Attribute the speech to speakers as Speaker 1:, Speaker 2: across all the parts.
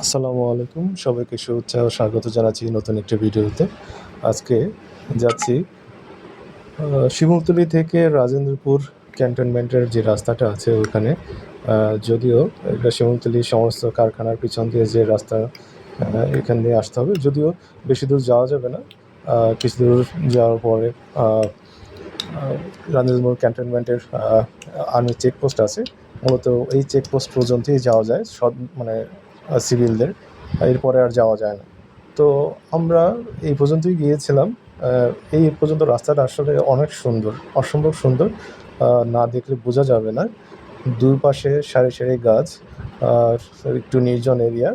Speaker 1: আসসালামু আলাইকুম। সবাইকে শুভেচ্ছা ও স্বাগত জানাচ্ছি নতুন একটি ভিডিওতে। আজকে যাচ্ছি শিমুলতলি থেকে রাজেন্দ্রপুর ক্যান্টনমেন্টের যে রাস্তাটা আছে ওখানে যদিও এটা শিমুলতলি সমস্ত কারখানার পিছন দিয়ে যে রাস্তা এখান দিয়ে আসতে হবে। যদিও বেশি দূর যাওয়া যাবে না। কিছু দূর যাওয়ার পরে রাজেন্দ্রপুর ক্যান্টনমেন্টের আর্মি চেকপোস্ট আছে। মূলত এই চেকপোস্ট পর্যন্তই যাওয়া যায়। সব মানে সিভিলদের এরপরে আর যাওয়া যায় না। তো আমরা এই পর্যন্তই গিয়েছিলাম। এই পর্যন্ত রাস্তাটা আসলে অনেক সুন্দর, অসম্ভব সুন্দর। না দেখলে বোঝা যাবে না। দুই পাশে সারি সারি গাছ একটু নির্জন এরিয়া।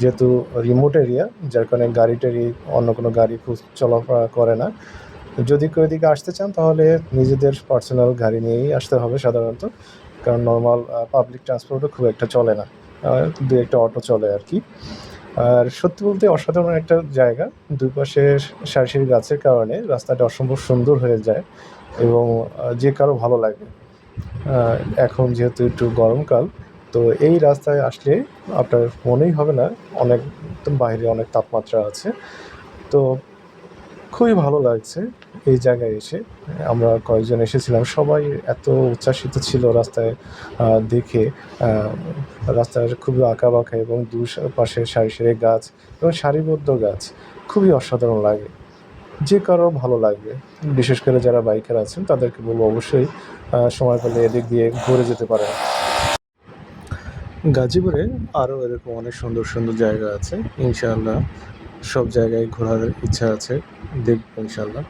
Speaker 1: যেহেতু রিমোট এরিয়া যার কারণে গাড়ি টাড়ি, অন্য কোনো গাড়ি চলাফেরা করে না। যদি কেউ এদিকে আসতে চান, তাহলে নিজেদের পার্সোনাল গাড়ি নিয়েই আসতে হবে সাধারণত। কারণ নর্মাল পাবলিক ট্রান্সপোর্টও খুব একটা চলে না। দু একটা অটো চলে আর কি আর সত্যি বলতে অসাধারণ একটা জায়গা। দুই পাশে সারি গাছের কারণে রাস্তাটা অসম্ভব সুন্দর হয়ে যায় এবং যে কারও ভালো লাগে। এখন যেহেতু একটু গরমকাল, তো এই রাস্তায় আসলে আপনার মনেই হবে না, অনেক, বাইরে অনেক তাপমাত্রা আছে। তো খুবই ভালো লাগছে এই জায়গায় এসে। আমরা কয়েকজন এসেছিলাম। সবাই এত উচ্ছ্বাসিত ছিল রাস্তায় দেখে আহ, রাস্তার খুবই আঁকা বাঁকা এবং দু পাশে সারি সারি গাছ এবং সারিবদ্ধ গাছ। খুবই অসাধারণ লাগে। যে কারও ভালো লাগবে। বিশেষ করে যারা বাইকার আছেন তাদেরকে বলব অবশ্যই সময় পেলে এদিক দিয়ে ঘুরে যেতে পারেন। গাজীপুরে আরও এরকম অনেক সুন্দর সুন্দর জায়গা আছে। ইনশাআল্লাহ সব জায়গায় ঘোরার ইচ্ছা আছে, দেখব ইনশাআল্লাহ।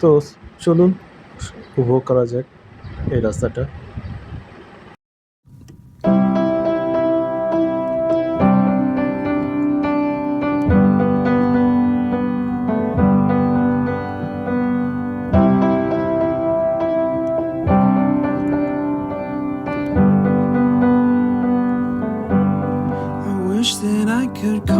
Speaker 1: তো চলুন, উপভোগ করা যাক এই রাস্তাটা।
Speaker 2: Could cough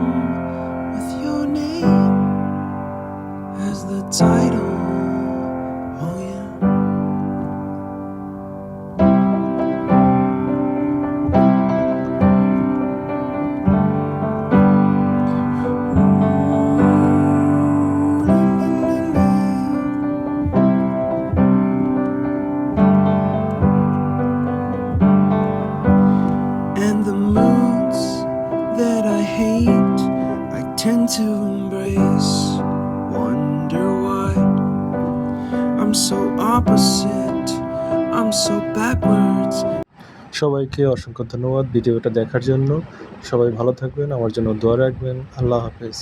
Speaker 2: hate, I tend to embrace. Wonder why I'm so opposite, I'm so backwards.
Speaker 1: সবাইকে অসংখ্য ধন্যবাদ ভিডিওটা দেখার জন্য সবাই ভালো থাকবেন আমার জন্য দোয়া রাখবেন আল্লাহ হাফেজ